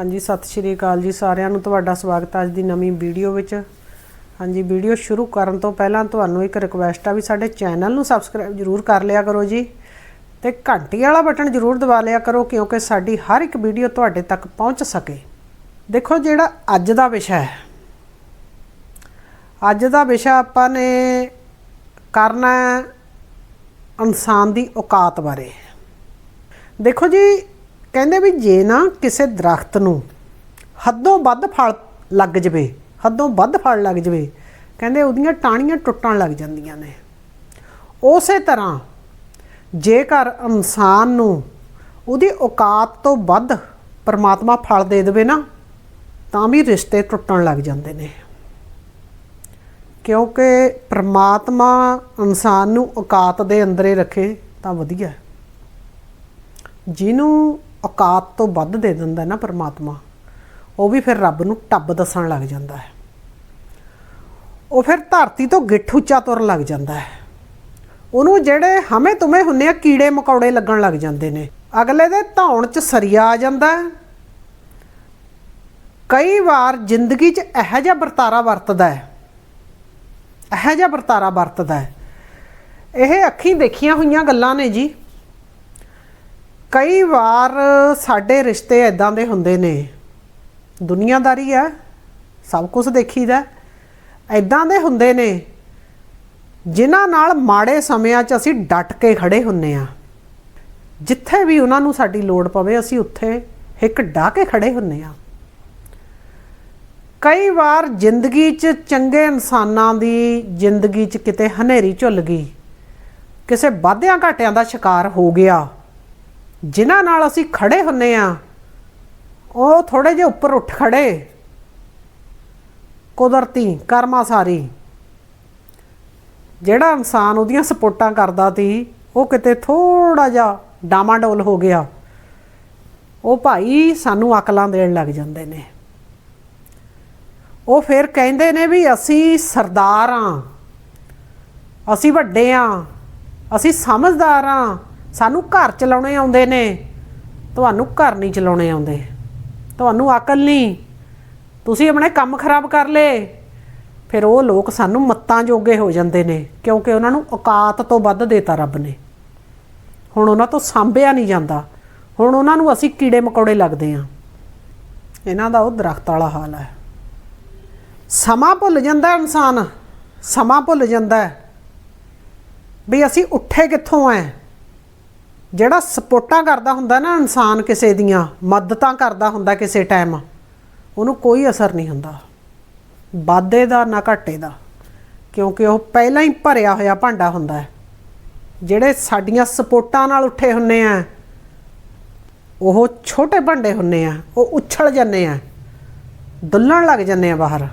ਹਾਂਜੀ, ਸਤਿ ਸ਼੍ਰੀ ਅਕਾਲ ਜੀ ਸਾਰਿਆਂ ਨੂੰ, ਤੁਹਾਡਾ ਸਵਾਗਤ ਹੈ ਅੱਜ ਦੀ ਨਵੀਂ ਵੀਡੀਓ ਵਿੱਚ। ਹਾਂਜੀ, ਵੀਡੀਓ ਸ਼ੁਰੂ ਕਰਨ ਤੋਂ ਪਹਿਲਾਂ ਤੁਹਾਨੂੰ ਇੱਕ ਰਿਕੁਐਸਟ ਆ ਵੀ ਸਾਡੇ ਚੈਨਲ ਨੂੰ ਸਬਸਕ੍ਰਾਈਬ ਜਰੂਰ ਕਰ ਲਿਆ ਕਰੋ ਜੀ ਤੇ ਘੰਟੀ ਵਾਲਾ ਬਟਨ ਜਰੂਰ ਦਬਾ ਲਿਆ ਕਰੋ ਕਿਉਂਕਿ ਸਾਡੀ ਹਰ ਇੱਕ ਵੀਡੀਓ ਤੁਹਾਡੇ ਤੱਕ ਪਹੁੰਚ ਸਕੇ। ਦੇਖੋ ਜਿਹੜਾ ਅੱਜ ਦਾ ਵਿਸ਼ਾ ਹੈ। ਅੱਜ ਦਾ ਵਿਸ਼ਾ ਆਪਾਂ ਨੇ ਕਰਨਾ ਇਨਸਾਨ ਦੀ ਔਕਾਤ ਬਾਰੇ। ਦੇਖੋ ਜੀ ਕਹਿੰਦੇ ਵੀ ਜੇ ਨਾ ਕਿਸੇ ਦਰਖਤ ਨੂੰ ਹੱਦੋਂ ਵੱਧ ਫਲ ਲੱਗ ਜਵੇ, ਹੱਦੋਂ ਵੱਧ ਫਲ ਲੱਗ ਜਵੇ, ਕਹਿੰਦੇ ਉਹਦੀਆਂ ਟਾਹਣੀਆਂ ਟੁੱਟਣ ਲੱਗ ਜਾਂਦੀਆਂ ਨੇ। ਉਸੇ ਤਰ੍ਹਾਂ ਜੇਕਰ ਇਨਸਾਨ ਨੂੰ ਉਹਦੀ ਔਕਾਤ ਤੋਂ ਵੱਧ ਪਰਮਾਤਮਾ ਫਲ ਦੇ ਦੇਵੇ ਨਾ, ਤਾਂ ਵੀ ਰਿਸ਼ਤੇ ਟੁੱਟਣ ਲੱਗ ਜਾਂਦੇ ਨੇ। ਕਿਉਂਕਿ ਪਰਮਾਤਮਾ ਇਨਸਾਨ ਨੂੰ ਔਕਾਤ ਦੇ ਅੰਦਰੇ ਰੱਖੇ ਤਾਂ ਵਧੀਆ। ਜਿਹਨੂੰ ਔਕਾਤ ਤੋਂ ਵੱਧ ਦੇ ਦਿੰਦਾ ਨਾ ਪਰਮਾਤਮਾ, ਉਹ ਵੀ ਫਿਰ ਰੱਬ ਨੂੰ ਟੱਬ ਦੱਸਣ ਲੱਗ ਜਾਂਦਾ ਹੈ। ਉਹ ਫਿਰ ਧਰਤੀ ਤੋਂ ਗਿੱਠ ਉੱਚਾ ਤੁਰਨ ਲੱਗ ਜਾਂਦਾ ਹੈ। ਉਹਨੂੰ ਜਿਹੜੇ ਹਮੇ ਤੁਮੇ ਹੁੰਨੇ ਆ ਕੀੜੇ ਮਕੌੜੇ ਲੱਗਣ ਲੱਗ ਜਾਂਦੇ ਨੇ। ਅਗਲੇ ਦੇ ਧੌਣ 'ਚ ਸਰੀਆ ਆ ਜਾਂਦਾ ਹੈ। ਕਈ ਵਾਰ ਜ਼ਿੰਦਗੀ 'ਚ ਇਹੋ ਜਿਹਾ ਵਰਤਾਰਾ ਵਰਤਦਾ ਹੈ। ਇਹੋ ਜਿਹਾ ਵਰਤਾਰਾ ਵਰਤਦਾ ਹੈ। ਇਹ ਅੱਖੀਂ ਦੇਖੀਆਂ ਹੋਈਆਂ ਗੱਲਾਂ ਨੇ ਜੀ। ਕਈ ਵਾਰ ਸਾਡੇ ਰਿਸ਼ਤੇ ਇਦਾਂ ਦੇ ਹੁੰਦੇ ਨੇ। ਦੁਨੀਆਦਾਰੀ ਆ ਸਭ ਕੁਝ ਦੇਖੀਦਾ ਇਦਾਂ ਦੇ ਹੁੰਦੇ ਨੇ, ਜਿਨ੍ਹਾਂ ਨਾਲ ਮਾੜੇ ਸਮਿਆਂ 'ਚ ਅਸੀਂ ਡਟ ਕੇ ਖੜੇ ਹੁੰਨੇ ਆ ਜਿੱਥੇ ਵੀ ਉਹਨਾਂ ਨੂੰ ਸਾਡੀ ਲੋੜ ਪਵੇ, ਅਸੀਂ ਉੱਥੇ ਇੱਕ ਡਾਹ ਕੇ ਖੜੇ ਹੁੰਨੇ ਆ ਕਈ ਵਾਰ ਜ਼ਿੰਦਗੀ 'ਚ ਚੰਗੇ ਇਨਸਾਨਾਂ ਦੀ ਜ਼ਿੰਦਗੀ 'ਚ ਕਿਤੇ ਹਨੇਰੀ ਝੁੱਲ ਗਈ, ਕਿਸੇ ਵਾਧਿਆਂ ਘਾਟਿਆਂ ਦਾ ਸ਼ਿਕਾਰ ਹੋ ਗਿਆ। ਜਿਨ੍ਹਾਂ ਨਾਲ ਅਸੀਂ ਖੜੇ ਹੁੰਨੇ ਆ, ਉਹ ਥੋੜੇ ਜਿਹਾ ਉੱਪਰ ਉੱਠ ਖੜੇ। ਕੁਦਰਤੀ ਕਰਮਾ ਸਾਰੀ ਜਿਹੜਾ ਇਨਸਾਨ ਉਹਦੀਆਂ ਸਪੋਰਟਾਂ ਕਰਦਾ ਸੀ, ਉਹ ਕਿਤੇ ਥੋੜਾ ਜਿਹਾ ਡਾਮਾਡੋਲ ਹੋ ਗਿਆ। ਉਹ ਭਾਈ ਸਾਨੂੰ ਅਕਲਾਂ ਦੇਣ ਲੱਗ ਜਾਂਦੇ ਨੇ। ਉਹ ਫਿਰ ਕਹਿੰਦੇ ਨੇ ਵੀ ਅਸੀਂ ਸਰਦਾਰ ਆ। ਅਸੀਂ ਵੱਡੇ ਆ। ਅਸੀਂ ਸਮਝਦਾਰ ਆ। ਸਾਨੂੰ ਘਰ ਚਲਾਉਣੇ ਆਉਂਦੇ ਨੇ। ਤੁਹਾਨੂੰ ਘਰ ਨਹੀਂ ਚਲਾਉਣੇ ਆਉਂਦੇ। ਤੁਹਾਨੂੰ ਅਕਲ ਨਹੀਂ। ਤੁਸੀਂ ਆਪਣੇ ਕੰਮ ਖਰਾਬ ਕਰ ਲਏ। ਫਿਰ ਉਹ ਲੋਕ ਸਾਨੂੰ ਮੱਤਾਂ ਜੋਗੇ ਹੋ ਜਾਂਦੇ ਨੇ, ਕਿਉਂਕਿ ਉਹਨਾਂ ਨੂੰ ਔਕਾਤ ਤੋਂ ਵੱਧ ਦੇਤਾ ਰੱਬ ਨੇ। ਹੁਣ ਉਹਨਾਂ ਤੋਂ ਸਾਂਭਿਆ ਨਹੀਂ ਜਾਂਦਾ। ਹੁਣ ਉਹਨਾਂ ਨੂੰ ਅਸੀਂ ਕੀੜੇ ਮਕੌੜੇ ਲੱਗਦੇ ਆ ਇਹਨਾਂ ਦਾ ਉਹ ਦਰਖਤ ਵਾਲਾ ਹਾਲ ਹੈ। ਸਮਾਂ ਭੁੱਲ ਜਾਂਦਾ ਇਨਸਾਨ। ਸਮਾਂ ਭੁੱਲ ਜਾਂਦਾ। ਵੀ ਅਸੀਂ ਉੱਠੇ ਕਿੱਥੋਂ ਐ? ਜਿਹੜਾ ਸਪੋਰਟਾਂ ਕਰਦਾ ਹੁੰਦਾ ਨਾ ਇਨਸਾਨ ਕਿਸੇ ਦੀਆਂ, ਮਦਦਾਂ ਕਰਦਾ ਹੁੰਦਾ ਕਿਸੇ ਟਾਈਮ ਉਹਨੂੰ ਕੋਈ ਅਸਰ ਨਹੀਂ ਹੁੰਦਾ। ਵਾਧੇ ਦਾ ਨਾ ਘਾਟੇ ਦਾ, ਕਿਉਂਕਿ ਉਹ ਪਹਿਲਾਂ ਹੀ ਭਰਿਆ ਹੋਇਆ ਭਾਂਡਾ ਹੁੰਦਾ ਹੈ। ਜਿਹੜੇ ਸਾਡੀਆਂ ਸਪੋਰਟਾਂ ਨਾਲ ਉੱਠੇ ਹੁੰਨੇ ਆ, ਉਹ ਛੋਟੇ ਭਾਂਡੇ ਹੁੰਨੇ ਆ, ਉਹ ਉਛਲ ਜਾਂਦੇ ਆ, ਦੁੱਲਣ ਲੱਗ ਜਾਂਦੇ ਆ ਬਾਹਰ।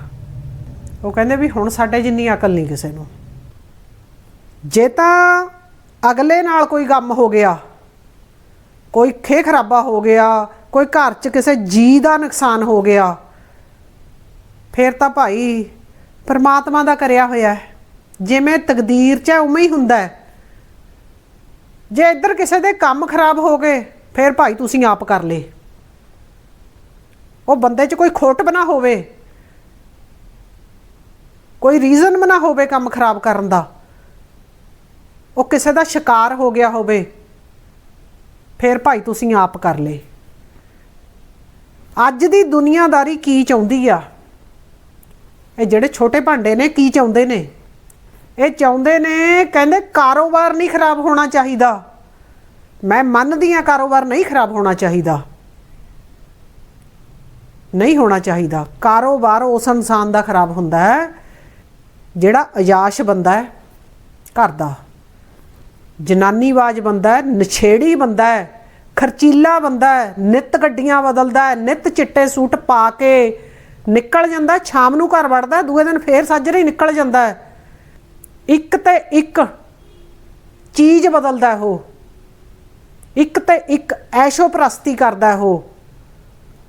ਉਹ ਕਹਿੰਦੇ ਵੀ ਹੁਣ ਸਾਡੇ ਜਿੰਨੀ ਅਕਲ ਨਹੀਂ ਕਿਸੇ ਨੂੰ। ਜੇ ਤਾਂ ਅਗਲੇ ਨਾਲ ਕੋਈ ਕੰਮ ਹੋ ਗਿਆ ਕੋਈ ਖੇ ਖਰਾਬਾ ਹੋ ਗਿਆ, ਕੋਈ ਘਰ 'ਚ ਕਿਸੇ ਜੀ ਦਾ ਨੁਕਸਾਨ ਹੋ ਗਿਆ, ਫਿਰ ਤਾਂ ਭਾਈ ਪਰਮਾਤਮਾ ਦਾ ਕਰਿਆ ਹੋਇਆ ਹੈ। ਜਿਵੇਂ ਤਕਦੀਰ 'ਚ ਹੈ, ਉਵੇਂ ਹੀ ਹੁੰਦਾ ਹੈ। ਜੇ ਇੱਧਰ ਕਿਸੇ ਦੇ ਕੰਮ ਖਰਾਬ ਹੋ ਗਏ, ਫਿਰ ਭਾਈ ਤੁਸੀਂ ਆਪ ਕਰ ਲੇ ਉਹ ਬੰਦੇ 'ਚ ਕੋਈ ਖੋਟ ਬਣਾ ਹੋਵੇ, ਕੋਈ ਰੀਜ਼ਨ ਬਣਾ ਹੋਵੇ ਕੰਮ ਖਰਾਬ ਕਰਨ ਦਾ, ਉਹ ਕਿਸੇ ਦਾ ਸ਼ਿਕਾਰ ਹੋ ਗਿਆ ਹੋਵੇ ਫਿਰ ਭਾਈ ਤੁਸੀਂ ਆਪ ਕਰ ਲੇ। ਅੱਜ ਦੀ ਦੁਨੀਆਦਾਰੀ ਕੀ ਚਾਹੁੰਦੀ ਆ? ਇਹ ਜਿਹੜੇ ਛੋਟੇ ਭਾਂਡੇ ਨੇ, ਕੀ ਚਾਹੁੰਦੇ ਨੇ? ਇਹ ਚਾਹੁੰਦੇ ਨੇ, ਕਹਿੰਦੇ ਕਾਰੋਬਾਰ ਨਹੀਂ ਖਰਾਬ ਹੋਣਾ ਚਾਹੀਦਾ। ਮੈਂ ਮੰਨਦੀ ਆ ਕਾਰੋਬਾਰ ਨਹੀਂ ਖਰਾਬ ਹੋਣਾ ਚਾਹੀਦਾ। ਨਹੀਂ ਹੋਣਾ ਚਾਹੀਦਾ। ਕਾਰੋਬਾਰ ਉਸ ਇਨਸਾਨ ਦਾ ਖਰਾਬ ਹੁੰਦਾ ਹੈ, ਜਿਹੜਾ ਅਯਾਸ਼ ਬੰਦਾ ਹੈ, ਘਰ ਦਾ। ਜਨਾਨੀਵਾਜ ਬੰਦਾ ਹੈ, ਨਛੇੜੀ ਬੰਦਾ ਹੈ, ਖਰਚੀਲਾ ਬੰਦਾ ਹੈ, ਨਿਤ ਗੱਡੀਆਂ ਬਦਲਦਾ ਹੈ, ਨਿਤ ਚਿੱਟੇ ਸੂਟ ਪਾ ਕੇ ਨਿਕਲ ਜਾਂਦਾ ਸ਼ਾਮ ਨੂੰ ਘਰ ਵੜਦਾ ਦੂਏ ਦਿਨ ਫੇਰ ਸਾਜਰੇ ਹੀ ਨਿਕਲ ਜਾਂਦਾ ਹੈ। ਇੱਕ ਤੇ ਇੱਕ ਚੀਜ਼ ਬਦਲਦਾ ਉਹ। ਇੱਕ ਤੇ ਇੱਕ ਐਸ਼ੋ ਪ੍ਰਸਤੀ ਕਰਦਾ ਉਹ।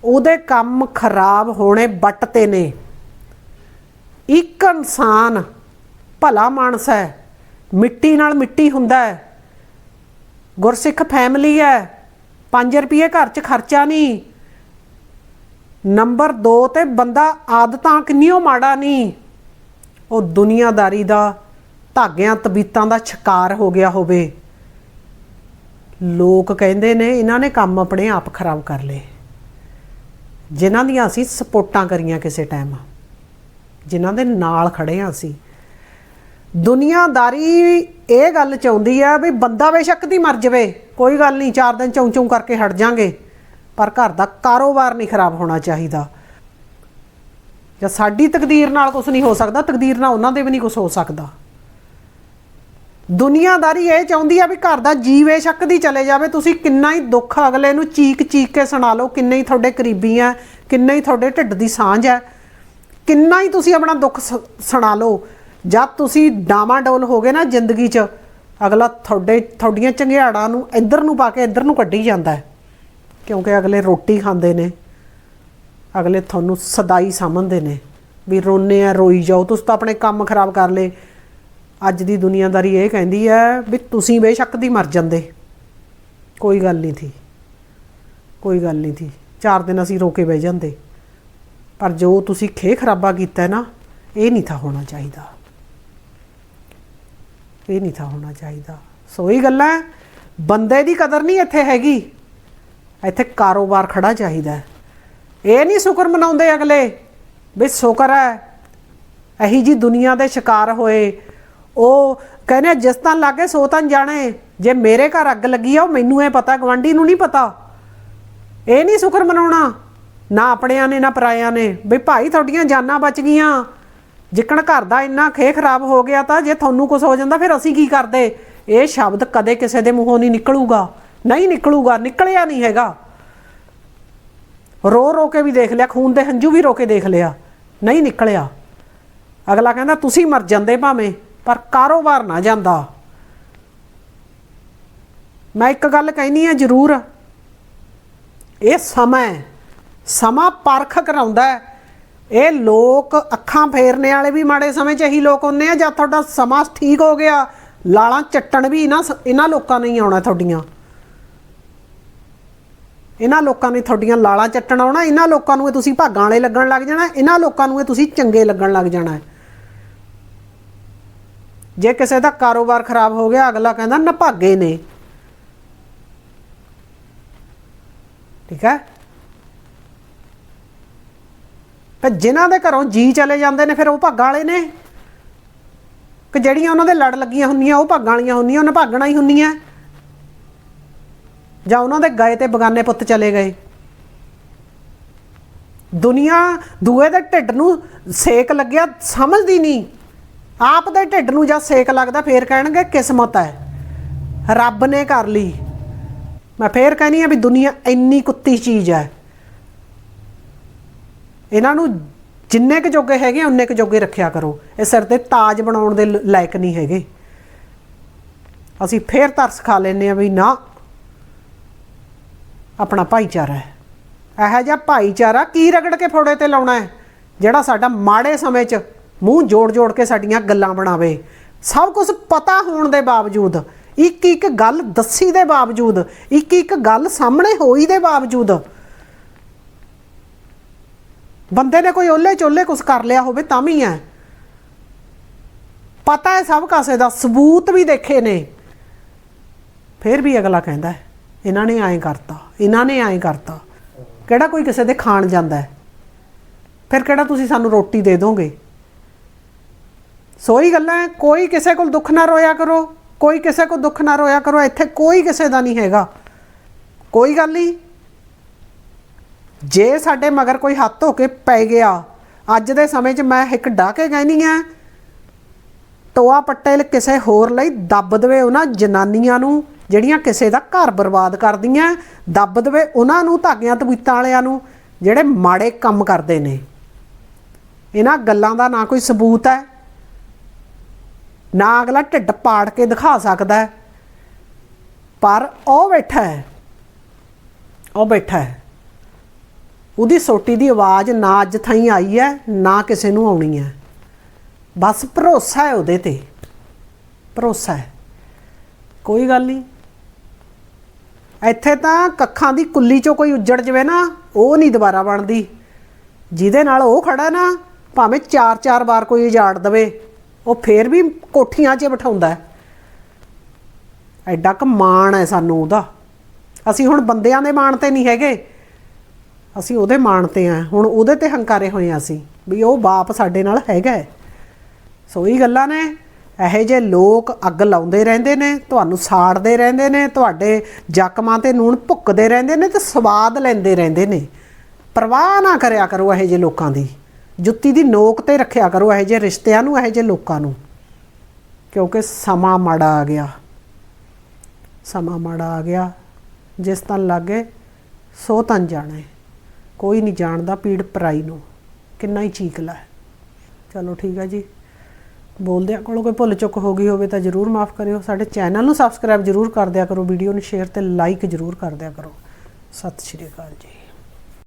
ਉਹਦੇ ਕੰਮ ਖਰਾਬ ਹੋਣੇ ਵੱਟ ਤੇ ਨੇ। ਇੱਕ ਇਨਸਾਨ ਭਲਾ ਮਾਨਸ ਹੈ। ਮਿੱਟੀ ਨਾਲ ਮਿੱਟੀ ਹੁੰਦਾ ਹੈ। ਗੁਰਸਿੱਖ ਫੈਮਿਲੀ ਹੈ। 5 ਰੁਪਏ ਘਰ 'ਚ ਖਰਚਾ ਨਹੀਂ। ਨੰਬਰ 2 ਤੇ ਬੰਦਾ ਆਦਤਾਂ ਕਿੰਨੀਓ ਮਾੜਾ ਨਹੀਂ। ਉਹ ਦੁਨੀਆਦਾਰੀ ਦਾ, ਧਾਗਿਆਂ ਤਬੀਤਾਂ ਦਾ ਸ਼ਿਕਾਰ ਹੋ ਗਿਆ ਹੋਵੇ। ਲੋਕ ਕਹਿੰਦੇ ਨੇ ਇਹਨਾਂ ਨੇ ਕੰਮ ਆਪਣੇ ਆਪ ਖਰਾਬ ਕਰ ਲਏ। ਜਿਨ੍ਹਾਂ ਦੀਆਂ ਅਸੀਂ ਸਪੋਰਟਾਂ ਕਰੀਆਂ ਕਿਸੇ ਟਾਈਮ ਜਿਨ੍ਹਾਂ ਦੇ ਨਾਲ ਖੜੇ ਆ ਅਸੀਂ। ਦੁਨੀਆਦਾਰੀ ਇਹ ਗੱਲ ਚਾਹੁੰਦੀ ਆ ਵੀ ਬੰਦਾ ਬੇਸ਼ੱਕ ਦੀ ਮਰ ਜਾਵੇ। ਕੋਈ ਗੱਲ ਨਹੀਂ, ਚਾਰ ਦਿਨ ਚੌਂ ਚੌਂ ਕਰਕੇ ਹਟ ਜਾਾਂਗੇ। ਪਰ ਘਰ ਦਾ ਕਾਰੋਬਾਰ ਨਹੀਂ ਖਰਾਬ ਹੋਣਾ ਚਾਹੀਦਾ। ਜਾਂ ਸਾਡੀ ਤਕਦੀਰ ਨਾਲ ਕੁਝ ਨਹੀਂ ਹੋ ਸਕਦਾ, ਤਕਦੀਰ ਨਾਲ ਉਹਨਾਂ ਦੇ ਵੀ ਨਹੀਂ ਕੁਝ ਹੋ ਸਕਦਾ। ਦੁਨੀਆਦਾਰੀ ਇਹ ਚਾਹੁੰਦੀ ਆ ਵੀ ਘਰ ਦਾ ਜੀਵੇ ਸ਼ੱਕ ਦੀ ਚਲੇ ਜਾਵੇ। ਤੁਸੀਂ ਕਿੰਨਾ ਹੀ ਦੁੱਖ ਅਗਲੇ ਨੂੰ ਚੀਕ ਚੀਕ ਕੇ ਸੁਣਾ ਲਓ, ਕਿੰਨੇ ਹੀ ਤੁਹਾਡੇ ਕਰੀਬੀ ਆ, ਕਿੰਨੇ ਹੀ ਤੁਹਾਡੇ ਢਿੱਡ ਦੀ ਸਾਂਝ ਹੈ ਕਿੰਨਾ ਹੀ ਤੁਸੀਂ ਆਪਣਾ ਦੁੱਖ ਸੁਣਾ ਲਓ। ਜਦ ਤੁਸੀਂ ਡਾਮਾਡੋਲ ਹੋ ਗਏ ਨਾ ਜ਼ਿੰਦਗੀ 'ਚ, ਅਗਲਾ ਤੁਹਾਡੇ, ਤੁਹਾਡੀਆਂ ਚੰਗਿਆੜਾਂ ਨੂੰ ਇੱਧਰ ਨੂੰ ਪਾ ਕੇ ਇੱਧਰ ਨੂੰ ਕੱਢੀ ਜਾਂਦਾ ਹੈ। ਕਿਉਂਕਿ ਅਗਲੇ ਰੋਟੀ ਖਾਂਦੇ ਨੇ, ਅਗਲੇ ਤੁਹਾਨੂੰ ਸਦਾਈ ਸਮਝਦੇ ਨੇ ਵੀ ਰੋਨੇ ਆ, ਰੋਈ ਜਾਓ, ਤੁਸੀਂ ਤਾਂ ਆਪਣੇ ਕੰਮ ਖਰਾਬ ਕਰ ਲਏ। ਅੱਜ ਦੀ ਦੁਨੀਆਦਾਰੀ ਇਹ ਕਹਿੰਦੀ ਹੈ ਵੀ ਤੁਸੀਂ ਬੇਸ਼ੱਕ ਦੀ ਮਰ ਜਾਂਦੇ। ਕੋਈ ਗੱਲ ਨਹੀਂ ਥੀ। ਕੋਈ ਗੱਲ ਨਹੀਂ ਥੀ। ਚਾਰ ਦਿਨ ਅਸੀਂ ਰੋ ਕੇ ਬਹਿ ਜਾਂਦੇ। ਪਰ ਜੋ ਤੁਸੀਂ ਖੇ ਖਰਾਬਾ ਕੀਤਾ ਨਾ, ਇਹ ਨਹੀਂ ਥਾ ਹੋਣਾ ਚਾਹੀਦਾ। ਇਹ ਨਹੀਂ ਥਾ ਹੋਣਾ ਚਾਹੀਦਾ। ਸੋ ਇਹ ਗੱਲਾਂ ਬੰਦੇ ਦੀ ਕਦਰ ਨਹੀਂ ਇੱਥੇ ਹੈਗੀ। ਇੱਥੇ ਕਾਰੋਬਾਰ ਖੜਾ ਚਾਹੀਦਾ ਇਹ ਨਹੀਂ ਸ਼ੁਕਰ ਮਨਾਉਂਦੇ ਅਗਲੇ ਵੀ ਸ਼ੁਕਰ ਹੈ ਅਹੀ ਜੀ ਦੁਨੀਆ ਦੇ ਸ਼ਿਕਾਰ ਹੋਏ। ਉਹ ਕਹਿੰਦੇ ਜਿਸ ਤਾਂ ਲੱਗੇ ਸੋ ਤਾਂ ਜਾਣੇ। ਜੇ ਮੇਰੇ ਘਰ ਅੱਗ ਲੱਗੀ ਆ, ਉਹ ਮੈਨੂੰ ਇਹ ਪਤਾ ਗਵਾਂਢੀ ਨੂੰ ਨਹੀਂ ਪਤਾ। ਇਹ ਨਹੀਂ ਸ਼ੁਕਰ ਮਨਾਉਣਾ। ਨਾ ਆਪਣਿਆਂ ਨੇ, ਨਾ ਪਰਾਇਆਂ ਨੇ। ਵੀ ਭਾਈ ਤੁਹਾਡੀਆਂ ਜਾਨਾਂ ਬਚ ਗਈਆਂ। ਜਿੱਕਣ ਘਰ ਦਾ ਇੰਨਾ ਖੇ ਖਰਾਬ ਹੋ ਗਿਆ ਤਾਂ ਜੇ ਤੁਹਾਨੂੰ ਕੁਝ ਹੋ ਜਾਂਦਾ, ਫਿਰ ਅਸੀਂ ਕੀ ਕਰਦੇ? ਇਹ ਸ਼ਬਦ ਕਦੇ ਕਿਸੇ ਦੇ ਮੂੰਹੋਂ ਨਹੀਂ ਨਿਕਲੂਗਾ। ਨਹੀਂ ਨਿਕਲੂਗਾ, ਨਿਕਲਿਆ ਨਹੀਂ ਹੈਗਾ। ਰੋ ਰੋ ਕੇ ਵੀ ਦੇਖ ਲਿਆ, ਖੂਨ ਦੇ ਹੰਝੂ ਵੀ ਰੋ ਕੇ ਦੇਖ ਲਿਆ। ਨਹੀਂ ਨਿਕਲਿਆ। ਅਗਲਾ ਕਹਿੰਦਾ, ਤੁਸੀਂ ਮਰ ਜਾਂਦੇ ਭਾਵੇਂ, ਪਰ ਕਾਰੋਬਾਰ ਨਾ ਜਾਂਦਾ। ਮੈਂ ਇੱਕ ਗੱਲ ਕਹਿਨੀ ਆ ਜ਼ਰੂਰ। ਇਹ ਸਮਾਂ ਸਮਾਂ ਪਰਖ ਕਰਾਉਂਦਾ ਹੈ। ਇਹ ਲੋਕ ਅੱਖਾਂ ਫੇਰਨੇ ਵਾਲੇ ਵੀ ਮਾੜੇ ਸਮੇਂ 'ਚ ਇਹੀ ਲੋਕ ਹੁੰਨੇ ਆ ਜਦ ਤੁਹਾਡਾ ਸਮਾਂ ਠੀਕ ਹੋ ਗਿਆ, ਲਾਲਾਂ ਚੱਟਣ ਵੀ ਇਹਨਾਂ ਸ- ਇਹਨਾਂ ਲੋਕਾਂ ਨੇ ਹੀ ਆਉਣਾ ਤੁਹਾਡੀਆਂ। ਇਹਨਾਂ ਲੋਕਾਂ ਨੇ ਤੁਹਾਡੀਆਂ ਲਾਲਾਂ ਚੱਟਣ ਆਉਣਾ, ਇਹਨਾਂ ਲੋਕਾਂ ਨੂੰ ਤੁਸੀਂ ਭਾਗਾਂ ਵਾਲੇ ਲੱਗਣ ਲੱਗ ਜਾਣਾ, ਇਹਨਾਂ ਲੋਕਾਂ ਨੂੰ ਤੁਸੀਂ ਚੰਗੇ ਲੱਗਣ ਲੱਗ ਜਾਣਾ। ਜੇ ਕਿਸੇ ਦਾ ਕਾਰੋਬਾਰ ਖਰਾਬ ਹੋ ਗਿਆ, ਅਗਲਾ ਕਹਿੰਦਾ ਨਭਾਗੇ ਨੇ। ਠੀਕ ਹੈ? ਫਿਰ ਜਿਨ੍ਹਾਂ ਦੇ ਘਰੋਂ ਜੀ ਚਲੇ ਜਾਂਦੇ ਨੇ, ਫਿਰ ਉਹ ਭਾਗਾਂ ਵਾਲੇ ਨੇ? ਕਿ ਜਿਹੜੀਆਂ ਉਹਨਾਂ ਦੇ ਲੜ ਲੱਗੀਆਂ ਹੁੰਦੀਆਂ, ਉਹ ਭਾਗਾਂ ਵਾਲੀਆਂ ਹੁੰਦੀਆਂ, ਉਹਨਾਂ ਭਾਗਣਾ ਹੀ ਹੁੰਦੀਆਂ। ਜਾਂ ਉਹਨਾਂ ਦੇ ਗਏ ਤੇ ਬਗਾਨੇ ਪੁੱਤ ਚਲੇ ਗਏ। ਦੁਨੀਆ ਦੂਏ ਦੇ ਢਿੱਡ ਨੂੰ ਸੇਕ ਲੱਗਿਆ, ਸਮਝਦੀ ਨਹੀਂ। ਆਪ ਦੇ ਢਿੱਡ ਨੂੰ ਜਾਂ ਸੇਕ ਲੱਗਦਾ, ਫੇਰ ਕਹਿਣਗੇ, ਕਿਸਮਤ ਹੈ। ਰੱਬ ਨੇ ਕਰ ਲਈ। ਮੈਂ ਫੇਰ ਕਹਿੰਦੀ ਆ ਵੀ ਦੁਨੀਆ ਇੰਨੀ ਕੁੱਤੀ ਚੀਜ਼ ਹੈ। ਇਹਨਾਂ ਨੂੰ ਜਿੰਨੇ ਕੁ ਜੋਗੇ ਹੈਗੇ ਆ, ਉਨੇ ਕੁ ਜੋਗੇ ਰੱਖਿਆ ਕਰੋ। ਇਹ ਸਿਰ ਤੇ ਤਾਜ ਬਣਾਉਣ ਦੇ ਲਾਇਕ ਨਹੀਂ ਹੈਗੇ। ਅਸੀਂ ਫੇਰ ਤਰਸ ਖਾ ਲੈਨੇ ਆ ਵੀ ਨਾ ਆਪਣਾ ਭਾਈਚਾਰਾ ਹੈ। ਇਹੋ ਜਿਹਾ ਭਾਈਚਾਰਾ ਕੀ ਰਗੜ ਕੇ ਫੋੜੇ ਤੇ ਲਾਉਣਾ ਹੈ? ਜਿਹੜਾ ਸਾਡਾ ਮਾੜੇ ਸਮੇਂ 'ਚ ਮੂੰਹ ਜੋੜ-ਜੋੜ ਕੇ ਸਾਡੀਆਂ ਗੱਲਾਂ ਬਣਾਵੇ। ਸਭ ਕੁਝ ਪਤਾ ਹੋਣ ਦੇ ਬਾਵਜੂਦ ਇੱਕ ਇੱਕ ਗੱਲ ਦੱਸੀ ਦੇ ਬਾਵਜੂਦ ਇੱਕ ਇੱਕ ਗੱਲ ਸਾਹਮਣੇ ਹੋਈ ਦੇ ਬਾਵਜੂਦ ਬੰਦੇ ਨੇ ਕੋਈ ਓਲੇ ਚੋਲੇ ਕੁਝ ਕਰ ਲਿਆ ਹੋਵੇ ਤਾਂ ਵੀ ਹੈ ਪਤਾ ਹੈ ਸਭ ਕਾਸੇ ਦਾ, ਸਬੂਤ ਵੀ ਦੇਖੇ ਨੇ। ਫਿਰ ਵੀ ਅਗਲਾ ਕਹਿੰਦਾ ਇਹਨਾਂ ਨੇ ਐਂ ਕਰਤਾ, ਇਹਨਾਂ ਨੇ ਐਂ ਕਰਤਾ। ਕਿਹੜਾ ਕੋਈ ਕਿਸੇ ਦੇ ਖਾਣ ਜਾਂਦਾ ਫਿਰ ਕਿਹੜਾ ਤੁਸੀਂ ਸਾਨੂੰ ਰੋਟੀ ਦੇ ਦੋਗੇ? ਸੋਈ ਗੱਲਾਂ ਕੋਈ ਕਿਸੇ ਕੋਲ ਦੁੱਖ ਨਾ ਰੋਇਆ ਕਰੋ, ਕੋਈ ਕਿਸੇ ਕੋਲ ਦੁੱਖ ਨਾ ਰੋਇਆ ਕਰੋ, ਇੱਥੇ ਕੋਈ ਕਿਸੇ ਦਾ ਨਹੀਂ ਹੈਗਾ। ਕੋਈ ਗੱਲ ਨਹੀਂ। ਜੇ ਸਾਡੇ ਮਗਰ ਕੋਈ ਹੱਥ ਧੋ ਕੇ ਪੈ ਗਿਆ, ਅੱਜ ਦੇ ਸਮੇਂ 'ਚ ਮੈਂ ਇੱਕ ਡਾਹ ਕੇ ਕਹਿੰਦੀ ਆ, ਟੋਆ ਪੱਟੇ ਕਿਸੇ ਹੋਰ ਲਈ ਦੱਬ ਦਵੇ ਉਹਨਾਂ ਜਨਾਨੀਆਂ ਨੂੰ, ਜਿਹੜੀਆਂ ਕਿਸੇ ਦਾ ਘਰ ਬਰਬਾਦ ਕਰਦੀਆਂ, ਦੱਬ ਦਵੇ ਉਹਨਾਂ ਨੂੰ ਧਾਗਿਆਂ ਤਬੀਤਾਂ ਵਾਲਿਆਂ ਨੂੰ, ਜਿਹੜੇ ਮਾੜੇ ਕੰਮ ਕਰਦੇ ਨੇ। ਇਹਨਾਂ ਗੱਲਾਂ ਦਾ ਨਾ ਕੋਈ ਸਬੂਤ ਹੈ, ਨਾ ਅਗਲਾ ਢਿੱਡ ਪਾੜ ਕੇ ਦਿਖਾ ਸਕਦਾ ਪਰ ਉਹ ਬੈਠਾ ਹੈ, ਉਹ ਬੈਠਾ ਹੈ। ਉਹਦੀ ਸੋਟੀ ਦੀ ਆਵਾਜ਼ ਨਾ ਅੱਜ ਥਾਈ ਆਈ ਹੈ ਨਾ ਕਿਸੇ ਨੂੰ ਆਉਣੀ ਹੈ ਬਸ ਭਰੋਸਾ ਹੈ ਉਹਦੇ ਤੇ। ਭਰੋਸਾ ਹੈ ਕੋਈ ਗੱਲ ਨਹੀਂ ਇੱਥੇ ਤਾਂ ਕੱਖਾਂ ਦੀ ਕੁੱਲੀ ਚੋਂ ਕੋਈ ਉੱਜੜ ਜਵੇ ਨਾ, ਉਹ ਨਹੀਂ ਦੁਬਾਰਾ ਬਣਦੀ। ਜਿਹਦੇ ਨਾਲ ਉਹ ਖੜਾ ਨਾ, ਭਾਵੇਂ ਚਾਰ ਚਾਰ ਵਾਰ ਕੋਈ ਉਜਾੜ ਦਵੇ, ਉਹ ਫੇਰ ਵੀ ਕੋਠੀਆਂ 'ਚ ਬਿਠਾਉਂਦਾ ਐਡਾ ਕੁ ਮਾਣ ਹੈ ਸਾਨੂੰ ਉਹਦਾ। ਅਸੀਂ ਹੁਣ ਬੰਦਿਆਂ ਦੇ ਮਾਣ ਤੇ ਨਹੀਂ ਹੈਗੇ। ਅਸੀਂ ਉਹਦੇ ਮਾਣ ਤੇ ਆ। ਹੁਣ ਉਹਦੇ ਤੇ ਹੰਕਾਰੇ ਹੋਏ ਆ ਅਸੀਂ, ਵੀ ਉਹ ਬਾਪ ਸਾਡੇ ਨਾਲ ਹੈਗਾ ਸੋ ਇਹ ਗੱਲਾਂ ਨੇ। ਇਹੋ ਜਿਹੇ ਲੋਕ ਅੱਗ ਲਾਉਂਦੇ ਰਹਿੰਦੇ ਨੇ, ਤੁਹਾਨੂੰ ਸਾੜਦੇ ਰਹਿੰਦੇ ਨੇ, ਤੁਹਾਡੇ ਜ਼ਖਮਾਂ ਤੇ ਨੂਣ ਭੁੱਕਦੇ ਰਹਿੰਦੇ ਨੇ ਤੇ ਸਵਾਦ ਲੈਂਦੇ ਰਹਿੰਦੇ ਨੇ। ਪਰਵਾਹ ਨਾ ਕਰਿਆ ਕਰੋ ਇਹੋ ਜਿਹੇ ਲੋਕਾਂ ਦੀ। ਜੁੱਤੀ ਦੀ ਨੋਕ ਤੇ ਰੱਖਿਆ ਕਰੋ ਇਹੋ ਜਿਹੇ ਰਿਸ਼ਤਿਆਂ ਨੂੰ, ਇਹੋ ਜਿਹੇ ਲੋਕਾਂ ਨੂੰ। ਕਿਉਂਕਿ ਸਮਾਂ ਮਾੜਾ ਆ ਗਿਆ। ਸਮਾਂ ਮਾੜਾ ਆ ਗਿਆ। ਜਿਸ ਤਨ ਲੱਗੇ ਸੋ ਤਨ ਜਾਣੇ ਕੋਈ ਨਹੀਂ ਜਾਣਦਾ ਪੀੜ ਪਰਾਈ ਨੂੰ। ਕਿੰਨਾ ਹੀ ਚੀਕਲਾ ਚਲੋ ਠੀਕ ਹੈ ਜੀ। ਬੋਲਦਿਆਂ ਕੋਲੋਂ ਕੋਈ ਭੁੱਲ ਚੁੱਕ ਹੋ ਗਈ ਹੋਵੇ ਤਾਂ ਜਰੂਰ ਮਾਫ ਕਰਿਓ। ਸਾਡੇ ਚੈਨਲ ਨੂੰ ਸਬਸਕ੍ਰਾਈਬ ਜਰੂਰ ਕਰ ਦਿਆ ਕਰੋ, ਵੀਡੀਓ ਨੂੰ ਸ਼ੇਅਰ ਤੇ ਲਾਈਕ ਜਰੂਰ ਕਰ ਦਿਆ ਕਰੋ। ਸਤਿ ਸ਼੍ਰੀ ਅਕਾਲ ਜੀ।